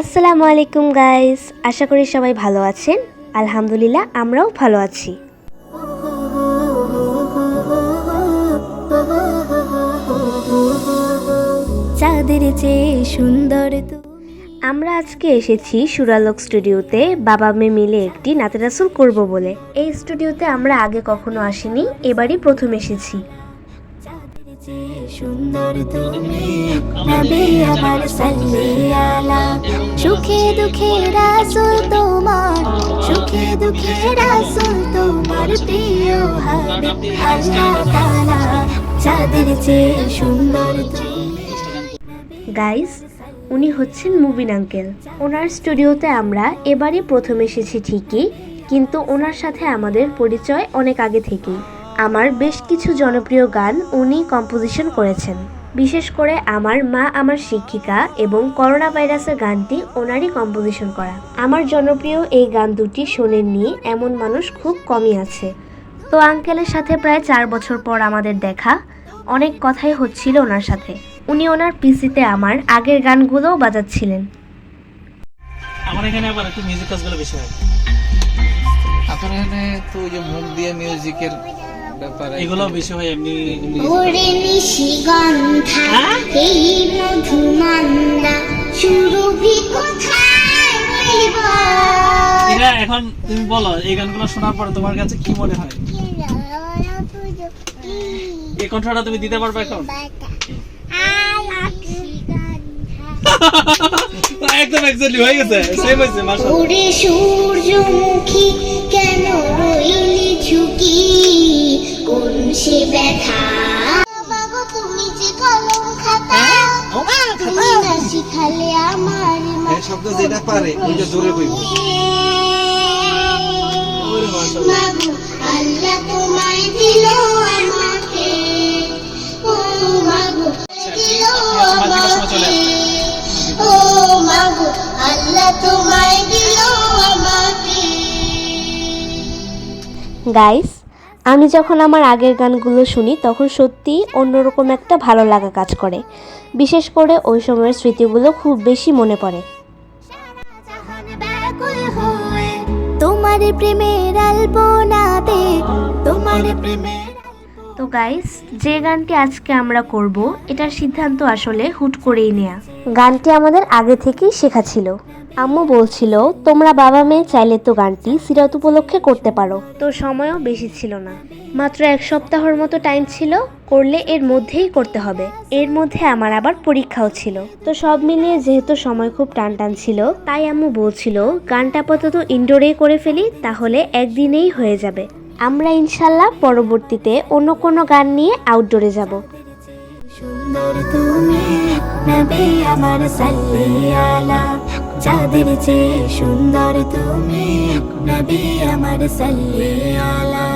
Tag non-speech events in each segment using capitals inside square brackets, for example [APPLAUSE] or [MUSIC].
আসসালামু আলাইকুম গাইস, আশা করি সবাই ভালো আছেন। আলহামদুলিল্লাহ, আমরাও ভালো আছি। সুন্দর আমরা আজকে এসেছি সুরালোক স্টুডিওতে, বাবা মেয়ে মিলে একটি নাতেরাসুল করব বলে। এই স্টুডিওতে আমরা আগে কখনো আসিনি, এবারই প্রথম এসেছি। সুন্দর তুমি আমার সাল্লিয়ালা সুখে দুঃখে রাসূল তোমার, সুখে দুঃখে রাসূল তোমার সুন্দর গাইস উনি হচ্ছেন মুবিন আঙ্কেল। ওনার স্টুডিওতে আমরা এবারে প্রথম এসেছি ঠিকই, কিন্তু ওনার সাথে আমাদের পরিচয় অনেক আগে থেকেই। আমার বেশ কিছু জনপ্রিয় গান উনি কম্পোজিশন করেছেন। বিশেষ করে আমার মা আমার শিক্ষিকা এবং করোনা ভাইরাসের গানটি ওনারই কম্পোজিশন করা। আমার জনপ্রিয় এই গান দুটি শোনেননি এমন মানুষ খুব কমই আছে। তো আঙ্কেলের সাথে প্রায় চার বছর পর আমাদের দেখা অনেক কথাই হচ্ছিল ওনার সাথে। উনি ওনার পিসিতে আমার আগের গানগুলোও বাজাচ্ছিলেন। আমার এখানে আবার একটু মিউজিক কাজগুলো বেশি হয়। আপনার এখানে তো ওই যে মুখ দিয়ে মিউজিকের ব্যাপারে। এগুলো বেশি হয় এমনি ওরে নিশিগন্ধা এই মধুমান্দা সুরভি কোথায় এটা এখন তুমি বলো এই গানগুলো শোনার পরে তোমার কাছে কি মনে হয়? এই কণ্ঠটা তুমি দিতে পারবে এখন? [LAUGHS] একদম এক্স্যাক্টলি হয়ে গেছে। সেম হয়েছে মাশাআল্লাহ। ওরে সূর্যমুখী সে ব্যথা বাবা তুমি যে কলম খাতা তুমি না শিখালে আমার শব্দ যেটা পারে ওইটা জোরে কইব ওরে মাশাআল্লাহ মাগো আল্লাহ তোমায় দিল আমাকে। ও মাগো দিল মাঝে সময় চলে আমাকে। ও মাগো আল্লাহ তোমায় দিল আমাকে। গাইস আমি যখন আমার আগের গানগুলো শুনি তখন সত্যি অন্যরকম একটা ভালো লাগা কাজ করে। বিশেষ করে ওই সময়ের স্মৃতিগুলো খুব বেশি মনে পড়ে। জাহান ব্যাকুল তোমার প্রেমের আলপনাতে তোমার প্রেমের তো গাইস যে গানটি আজকে আমরা করব এটার সিদ্ধান্ত আসলে হুট করেই নেয়া। গানটি আমাদের আগে থেকেই শেখা ছিল। আম্মু বলছিল তোমরা বাবা মেয়ে চাইলে তো গানটি সিরাত উপলক্ষে করতে পারো। তো সময়ও বেশি ছিল না। মাত্র এক সপ্তাহের মতো টাইম ছিল করলে এর মধ্যেই করতে হবে। এর মধ্যে আমার আবার পরীক্ষাও ছিল। তো সব মিলিয়ে যেহেতু সময় খুব টান টান ছিল তাই আম্মু বলছিল গানটা আপাতত ইনডোরেই করে ফেলি তাহলে একদিনেই হয়ে যাবে। আমরা ইনশাল্লাহ পরবর্তীতে অন্য কোনো গান নিয়ে আউটডোরে যাব। সুন্দর তুমি নবী আমার সাল্লিয়ালা। চাঁদের চেয়ে সুন্দর তুমি নবী আমার সাল্লিয়ালা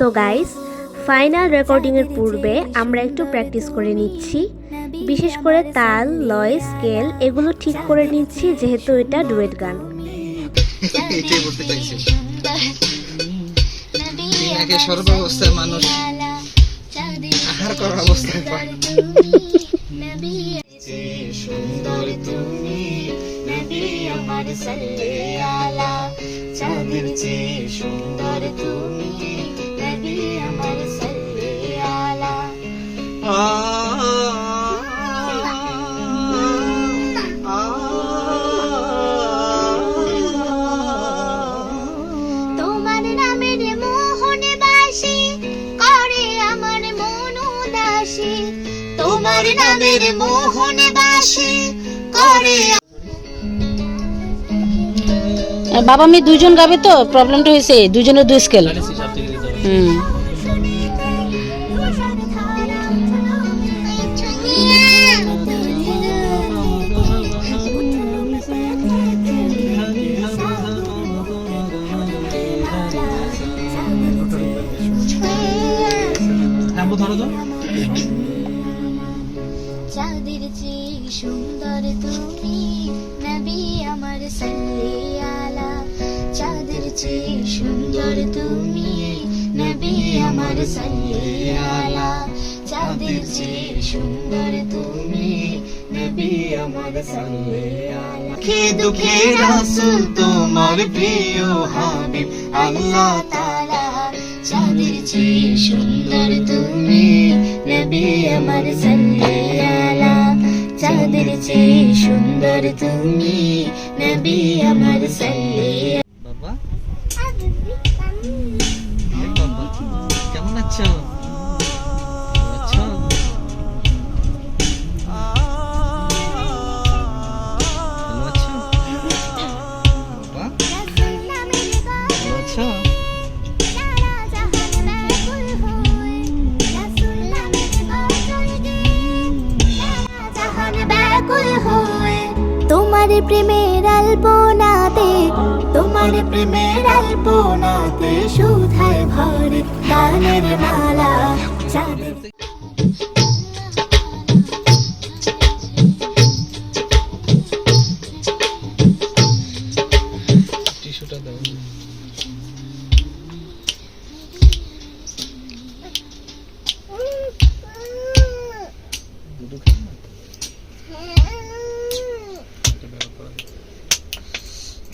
তো গাইস ফাইনাল রেকর্ডিংয়ের পূর্বে আমরা একটু প্র্যাকটিস করে নিচ্ছি। বিশেষ করে তাল, লয় স্কেল এগুলো ঠিক করে নিচ্ছি, যেহেতু এটা ডুয়েট গান। এটাই বলতে চাইছি নাকি সর্বাবস্থায় মানুষ আহার করার অবস্থায় পায়। সুন্দর তুমি, নবী আমার সাল্লিয়ালা চাঁদের চেয়ে সুন্দর তুমি, নবী আমার সাল্লিয়ালা তোমার বাবা মেয়ে দুইজন গাবে তো প্রবলেমটা হয়েছে দুজনের দুই স্কেল হুম। হ্যাঁ চাঁদের চেয়ে সুন্দর তুমি। নবী আমার সাল্লিয়ালা চেয়ে সুন্দর তুমি নবী আমার সাল্লি আলা। চাঁদের চেয়ে সুন্দর তুমি নবী আমার সাল্লি আলা। দুঃখে দুঃখে রাসুল তোমার প্রিয় হাবিব আল্লাহ তালা চাঁদের চেয়ে সুন্দর তুমি নবী আমার সাল্লি আলা। চাঁদের চেয়ে সুন্দর তুমি নবী আমার সাল্লি প্রেমের আলপনাতে শুধায় ভরে গানের মালা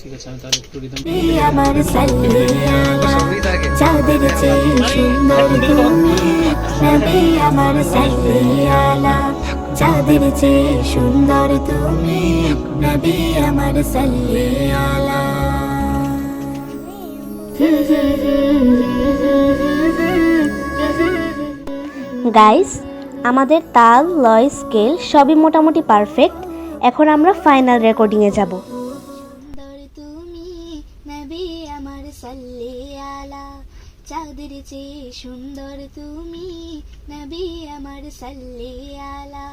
ঠিক আছে আমি তাহলে একটু রিদম আমার চাঁদের চেয়ে সুন্দর তুমি। নবী আমার সাল্লি চাঁদের চেয়ে সুন্দর তুমি। নবী আমার সাল্লি গাইস আমাদের তাল লয় স্কেল সবই মোটামুটি পারফেক্ট এখন আমরা ফাইনাল রেকর্ডিংয়ে যাব। চেয়ে সুন্দর তুমি নবী আমার সাল্লি আলা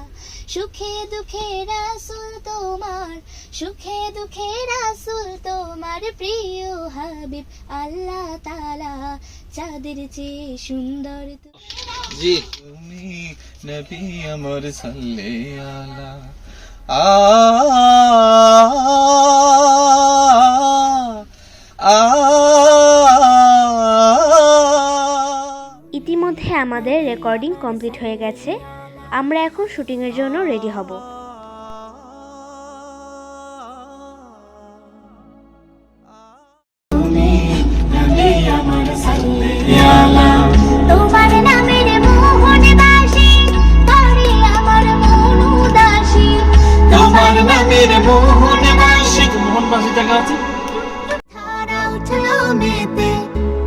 সুখে দুঃখে রাসুল তোমার সুখে দুঃখে রাসুল তোমার প্রিয় হাবিব আল্লাহ তালা চাঁদের চেয়ে সুন্দর তুমি জি। তুমি নবী আমার সাল্লে আলা আ আ ইতিমধ্যে আমাদের রেকর্ডিং কমপ্লিট হয়ে গেছে। আমরা এখন শুটিংয়ের জন্য রেডি হব।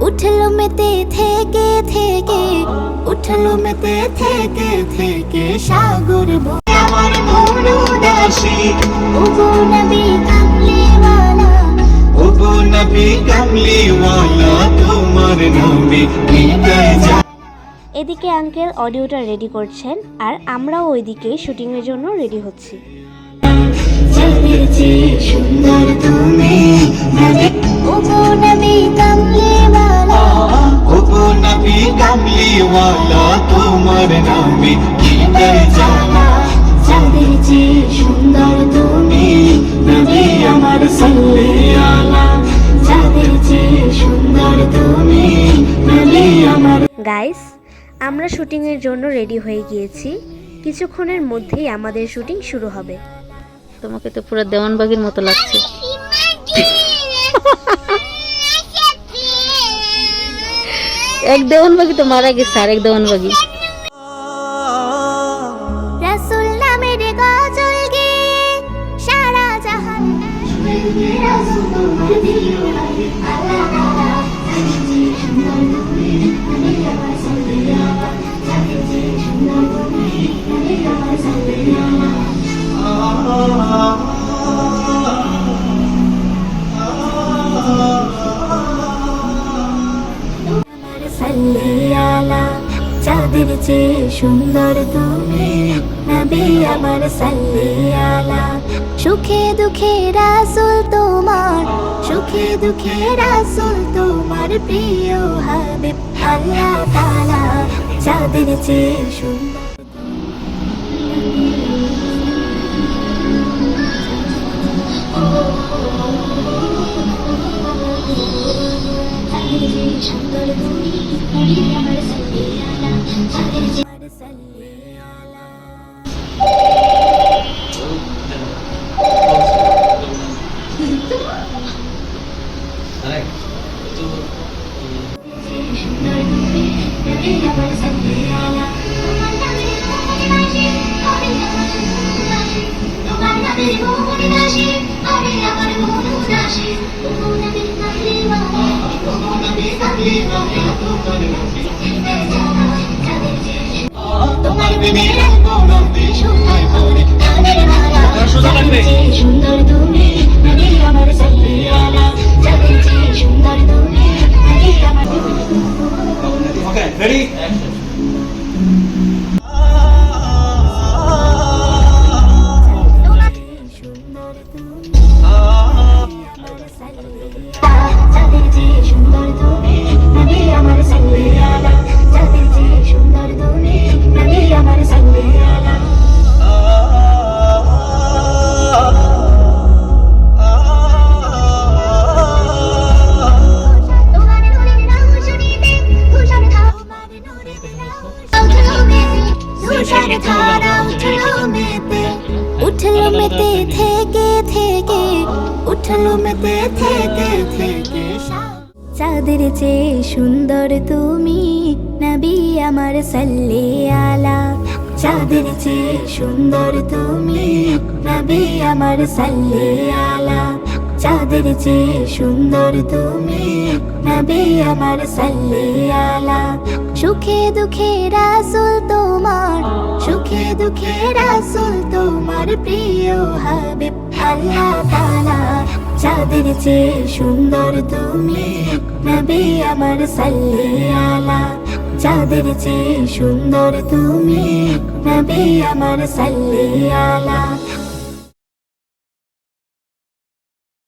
উঠল মেতে থেকে থেকে উঠল মেতে থেকে থেকে সাগর আমার মন উদাসী ওগো নবী কামলিওয়ালা। ও গো নবী কামলিওয়ালা তোমার নামে এদিকে আঙ্কেল অডিওটা রেডি করছেন আর আমরাও ওইদিকে শুটিংয়ের জন্য রেডি হচ্ছি। সুন্দর তুমি। নবী কামলিওয়ালা তোমার নামে হৃদয় জানা। চাঁদের চেয়ে সুন্দর তুমি নবী আমার সাল্লে আলা চাঁদের চেয়ে সুন্দর তুমি নবী আমার গাইস আমরা শুটিংয়ের জন্য রেডি হয়ে গিয়েছি। কিছুক্ষণের মধ্যেই আমাদের শুটিং শুরু হবে। তোমাকে তো পুরো দেওয়ানবাগির মতো লাগছে। এক দেওয়ানবাগি তো মারা গেছে আর এক দেওয়ানবাগি রাসূল নামের গজল চাঁদের যে সুন্দর তুমি নবী আমার সাল্লি আলা সুখে দুঃখে রাসুল তোমার, সুখে দুঃখে রাসুল তোমার প্রিয় হাবিব, আল্লাহ তাআলা যাদের সুন্দর সুন্দর চাঁদের চেয়ে আমার সাল্লি তোমার উঠল থেকে থেকে। চাঁদের চেয়ে সুন্দর তুমি, নবী আমার সাল্লি আলা চাঁদের চেয়ে সুন্দর তুমি, নবী আমার সাল্লি আলা চাঁদের চেয়ে সুন্দর তুমি, নবী আমার সাল্লি আলা সুখে দুঃখে রাসুল সুখে দুঃখে রাসুল তোমার প্রিয় হাবিব, আল্লাহ তালা চাঁদের চেয়ে সুন্দর তুমি নবী আমার সাল্লি আলা চাঁদের চেয়ে সুন্দর তুমি নবী আমার সাল্লি আলা